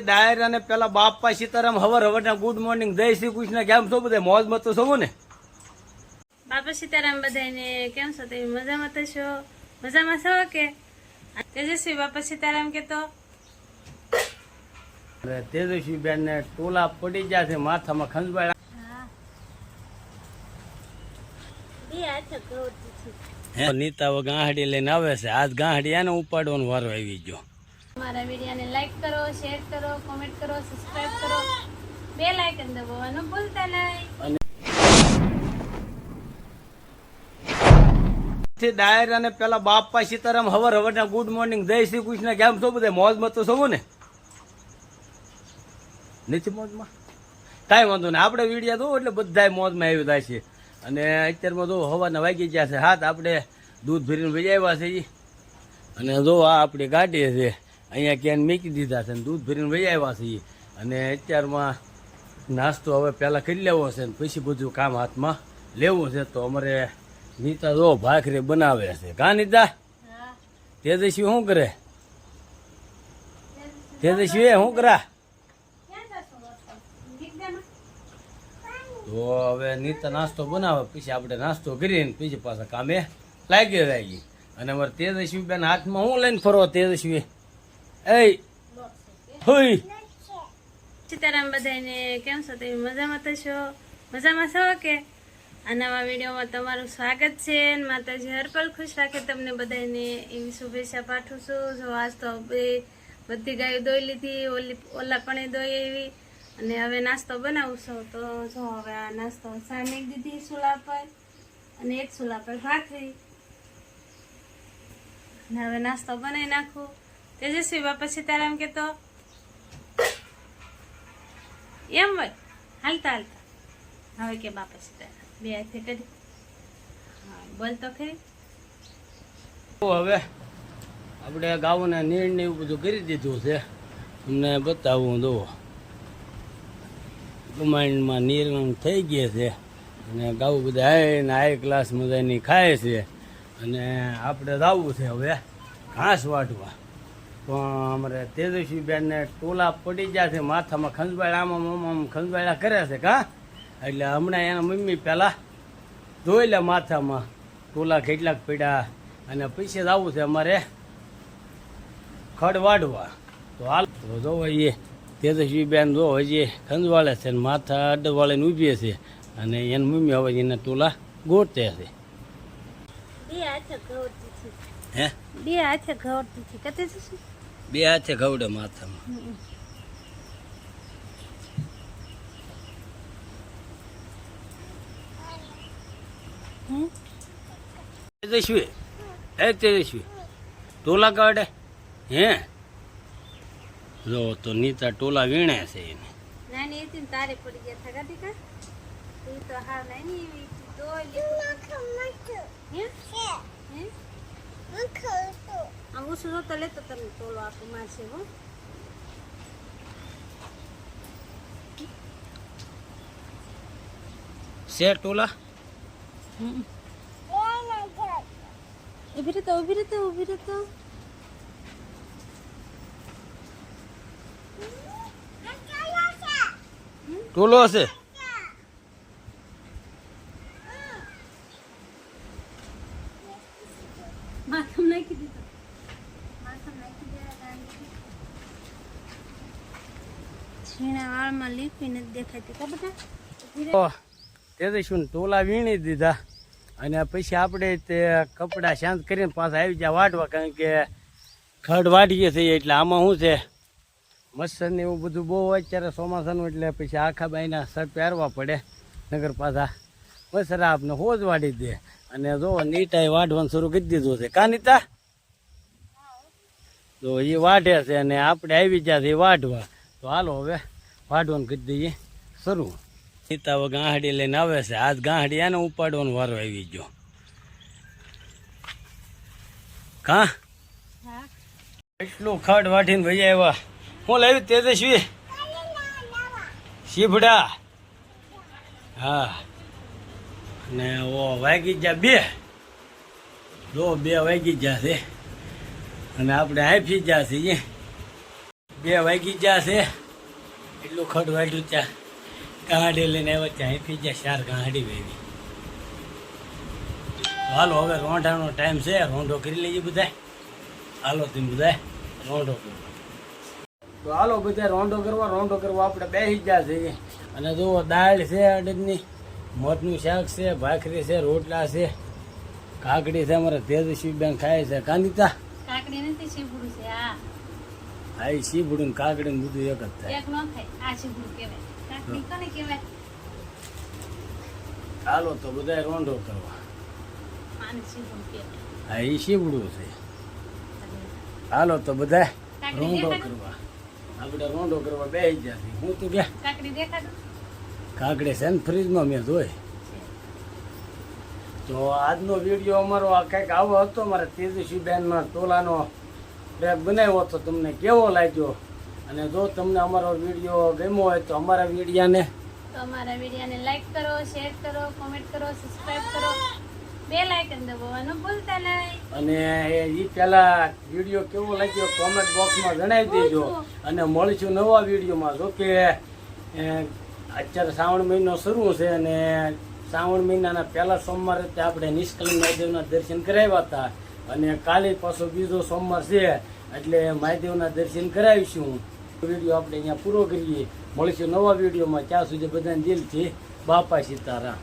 ડાયર અને પેલા બાપા સીતારામ હવર હવરના ગુડ મોર્નિંગ જય શ્રી કૃષ્ણ કેમ છો બધા? મોજ મત તો છો ને બાપા સીતારામ બધાને કેમ છો? તમે મજામાં તો છો? મજામાં છો કે? તેજસ્વી બાપા સીતારામ કે તો? તેજસ્વી બેન ને ટોલા પડી ગયા છે માથામાં ખંજવાળા નીતા ગાંહડી લઈને આવે છે. આજ ગાંહડી એને ઉપાડવાનો વારો આવી ગયો. મારા વિડીયોને લાઈક કરો શેર કરો કોમેન્ટ કરો સબસ્ક્રાઇબ કરો. બે લાઇકન દબાવવાનું ભૂલતા નહીં. ડાયર અને પેલા બાપા સીતારામ હવર હવરના ગુડ મોર્નિંગ જય શ્રી કૃષ્ણ, કેમ છો મોજ મત તો છો ને નથી મોજમાં? કાંઈ વાંધો નહીં. આપણે વીડિયો દો એટલે બધા મોજમાં આવી જાય છે. અને અત્યારમાં જો હવાના વાગી ગયા છે. હાથ આપણે દૂધ ભરીને ભેજાવ્યા છે. અને જો આ આપણી ગાડી છે. અહીંયા ક્યાંય મૂકી દીધા છે અને દૂધ ભરીને વહી છે છીએ. અને અત્યારમાં નાસ્તો હવે પહેલાં કરી લેવો છે ને પછી બધું કામ હાથમાં લેવું છે. તો અમારે નીતા જો ભાખરી બનાવે છે. કા નીતા? તેજસ્વી શું કરે? તેજસ્વી શું કરા? તો હવે નીતા નાસ્તો બનાવે, પછી આપણે નાસ્તો કરીને પછી પાછા કામે લાગી લાગી અને અમારે તેજસ્વી બેન હાથમાં હું લઈને ફરો, તેજસ્વી? એ હોય સીતારામ બધાને કેમ છો? તમે મજામાં તો છો? મજામાં છો કે? આ નવા વિડીયોમાં તમારું સ્વાગત છે માતાજી હરપલ ખુશ રાખે તમને બધાને એવી શુભેચ્છા પાઠવું છું. જો આજ તો બધી ગાયો દોઈ લીધી, ઓલી ઓલા પણ દોઈ એવી અને હવે નાસ્તો બનાવું છો. તો જો હવે આ નાસ્તો સામે દીધી ચૂલા પર. અને એક ચૂલા પર ભાખરી અને હવે નાસ્તો બનાવી નાખું. તેજસ્વી બાપા સીતારામ કે તો એમ હોય હાલતા હાલતા હવે કે બાપા સીતારામ બે હાથે કરી બોલ તો ખરી હવે આપણે ગાઉના નીણ ને એવું બધું કરી દીધું છે. તમને બતાવું દો કમાન્ડમાં નિર્ણય થઈ ગયા છે. અને ગાઉ બધા આવીને હાઈ ક્લાસ મજાની ખાય છે. અને આપણે જવું છે હવે ઘાસ વાટવા. અમારે તેજસ્વી બેનને ટોલા પડી ગયા છે, માથામાં ખંજવાળ, આમ આમ ખંજવાળા કરે છે કા? એટલે હમણાં એના મમ્મી પહેલાં જોઈ લે માથામાં ટોલા કેટલાક પડ્યા અને પૈસે આવું છે અમારે ખડ વાઢવા તો હાલ તો જોવો તેજસ્વી બેન જો હજી ખંજવાળે છે ને માથા અડવાળીને ઊભી છે અને એની મમ્મી હવે એના ટોલા ગોતે છે. બે હાથે ઘવડતી હે? બે હાથે ઘવડતી છે. કતે છે બે હાથે ઘવડે માથામાં. તેજસ્વી. હે તેજસ્વી. ટોલા કાઢે? હે? જો તો નીતા ટોલા વીણે છે એને. નાની હતી તારે પડી ગયા થા ગાતી કા એ તો હા નાની એવી દોઈ લીધી હે આમ ઉસું તો તમને તોલો આપું મારશે હો છે ટોલા ઊભી રહેતો ઊભી રહેતો ઊભી રહેતો ટોલો હશે? નાખી દીધો. આવી જાય એટલે આમાં શું છે? મચ્છર ને એવું બધું બહુ અત્યારે ચોમાસાનું, એટલે પછી આખા બાઈના શર્ટ પહેરવા પડે નગર પાછા મચ્છર આપને હોજ વાડી દે. અને જો નીટાએ વાઢવાનું શરૂ કરી દીધું છે. કા નીતા? તો એ વાઢે છે અને આપણે આવી ગયા છે વાઢવા. તો હાલો હવે વાઢવાનું કરી દઈએ. શરૂ. સીતા હવે ગાંહડી લઈને આવે છે. આજ ગાંહડી એને ઉપાડવાનો વારો આવી ગયો. કા? એટલું ખડ વાઢીને ભાઈ આવ્યા. હું લાવ્યું તેજસ્વી? શીભડા. હા. ને ઓ વાગી ગયા બે. જો બે વાગી ગયા છે. અને આપણે હાફી જ્યાં છીએ બે વાગી જ્યાં છે, એટલું ખડ વાઢ્યું ત્યાં. ગાંડી લઈને આવ્યા ત્યાં હેફી જ્યાં ચાર ગાંડી વેવી હાલો, હવે રોંઢાનો ટાઈમ છે, રોંઢો કરી લેજે બધા હાલો તમે બધા રોંઢો કરો. તો હાલો બધા રોંઢો કરવા રોંઢો કરવા આપણે બેસી ગયા છીએ. અને જુઓ, દાળ છે અડદની, મોતનું શાક છે, ભાખરી છે, રોટલા છે, કાકડી છે, અમારે તેજસ્વીબેન ખાય છે, કાંદિતા. કાકડી નથી શીપડું છે આ હા એ શીભડું ને કાકડી ને બધું એક જ થાય. એક ન થાય. આ શીપડું કહેવાય. કાકડી કોને કહેવાય? હાલો તો બધા રોંઢો કરવા. આને શીપડું કહેવાય. હા એ શીભડું છે. હાલો તો બધા રોંડો રોંઢો? કરવા. આપણે રોંઢો કરવા બે ગયા છીએ. હું તો ગયા કાકડી દેખાડું. કાકડી છે ને ફ્રીજમાં મેં જોઈ તો આજનો વીડિયો અમારો આ કંઈક આવો હતો. મારા તેજસ્વીબેનના ટોલાનો ટ્રેક બનાવ્યો હતો. તમને કેવો લાગ્યો? અને જો તમને અમારો વીડિયો ગમ્યો હોય તો અમારા વિડીયાને અમારા વિડીયોને લાઈક કરો શેર કરો કોમેન્ટ કરો સબસ્ક્રાઇબ કરો. બે લાઇકન દબાવવાનું ભૂલતા નહીં. અને એ પહેલા વીડિયો કેવો લાગ્યો કોમેન્ટ બોક્સમાં જણાવી દેજો. અને મળીશું નવા વિડીયોમાં. જો કે અત્યારે શ્રાવણ મહિનો શરૂ છે અને શ્રાવણ મહિનાના પહેલા સોમવારે તે આપણે નિષ્કલન મહાદેવના દર્શન કરાવ્યા હતા. અને કાલે પાછો બીજો સોમવાર છે, એટલે મહાદેવના દર્શન કરાવીશું. વીડિયો આપણે અહીંયા પૂરો કરીએ. મળીશું નવા વિડીયોમાં. ત્યાં સુધી બધાને દિલથી બાપા સીતારામ.